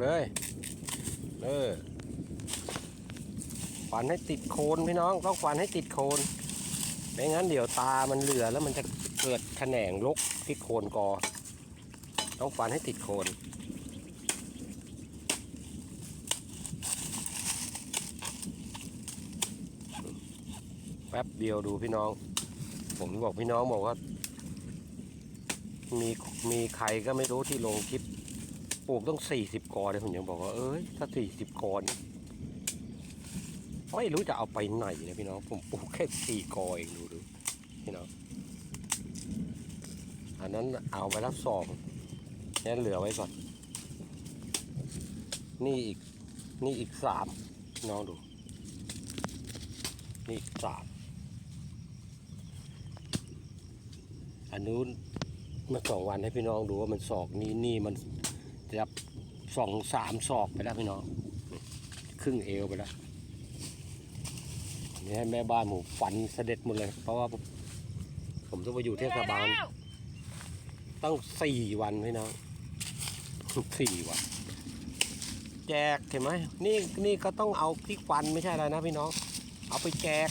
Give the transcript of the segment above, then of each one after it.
เลยเออฝันให้ติดโคนพี่น้องต้องฝันให้ติดโคนไม่งั้นเดี๋ยวตามันเหลือแล้วมันจะเกิดแขนงลกที่โคนกอ ต้องฝันให้ติดโคนแป๊บเดียวดูพี่น้อง ผมบอกพี่น้องบอกว่า มีมีใครก็ไม่รู้ที่ลงคลิป ปลูกต้องสี่สิบกอเลยผมยังบอกว่าเอ้ยถ้าสี่สิบกอนไม่รู้จะเอาไปไหนนะพี่น้องผมปลูกแค่สี่กอเองดูดูพี่น้องอันนั้นเอาไปแล้วสองนี่เหลือไว้ก่อน นี่อีกนี่อีกสามน้องดู นี่อีกสามอันนู้นเมื่อสองวันให้พี่น้องดูว่ามันศอกนี้นี่มัน จะสองสามศอกไปแล้วพี่น้องนี่ครึ่งเอวไปแล้วนี่ให้แม่บ้านหมูฟันเสด็จหมดเลย เพราะว่าผมผมต้องไปอยู่เทศบาลตั้งสี่วันพี่น้องสี่วันแจกเห็นไหมนี่นี่ก็ต้องเอาที่ฟันไม่ใช่อะไรนะพี่น้อง เอาไปแจก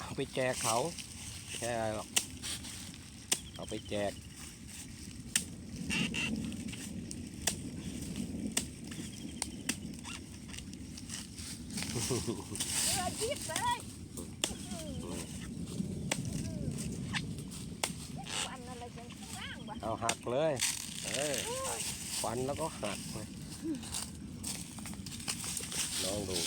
เอาไปแจกเขาแค่อะไรหรอกเอาไปแจก เออยิบเลยฟันอะไรกันข้างล่างวะเอาหักเลยเออฟันแล้วก็หักเลยลองดู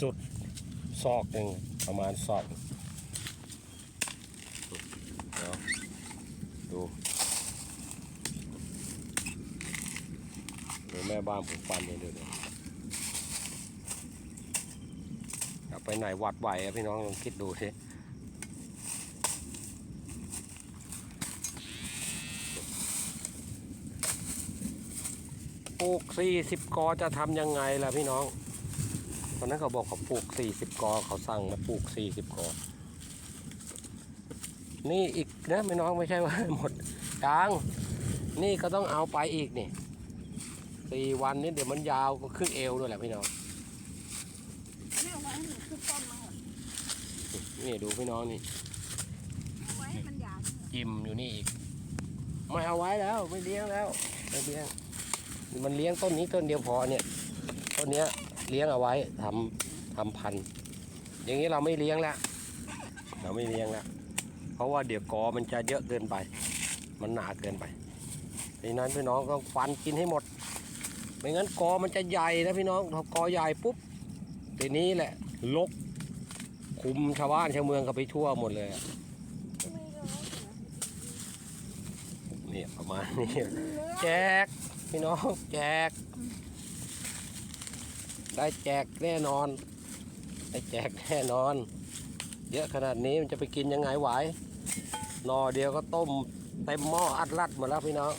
สุดซอกหนึ่งประมาณซอกเดี๋ยว ดูเดี๋ยวแม่บ้านผมฟันเลยเดี๋ยวเดี๋ยวเอไปไหนวัดไหวอะพี่น้องลองคิดดูสิปลูกสี่สิบกอจะทำยังไงล่ะพี่น้องตอนนั้นเขาบอกเขาปลูกสี่สิบกอเขาสั่งมาปลูกสี่สิบกอ นี่อีกนะไม่น้องไม่ใช่ว่าหมดกลาง นี่ก็ต้องเอาไปอีกนี่สี่วันนี้เดี๋ยวมันยาวก็ขึ้นเอวด้วยแหละพี่น้องนี่ยไว้ให้มันขึ้นต้นมาหมดนี่ดูพี่น้องนี่เอาไว้ให้มันยาวจิ้มอยู่นี่อีก ไม่เอาไว้แล้วไม่เลี้ยงแล้วไม่เลี้ยง มันเลี้ยงต้นนี้ต้นเดียวพอเนี่ยต้นเนี้ยเลี้ยงเอาไว้ทำทำพันธุ์อย่างนี้เราไม่เลี้ยงแล้วเราไม่เลี้ยงแล้ว ราะว่าเดี๋ยวกอมันจะเยอะเกินไป มันหนาเกินไปดังนั้นพี่น้องก็ฟันกินให้หมด ไม่งั้นกอมันจะใหญ่นะพี่น้องพอกอใหญ่ปุ๊บทีนี้แหละลกคุมชาวบ้านชาวเมืองก็ไปทั่วหมดเลยนะเนี่ยประมาณนี้แจกพี่น้องแจก ได้แจกแน่นอน ได้แจกแน่นอน เยอะขนาดนี้มันจะไปกินยังไงไหวหนอเดียวก็ต้มเต็มหม้ออัดรัดหมดแล้วพี่น้อง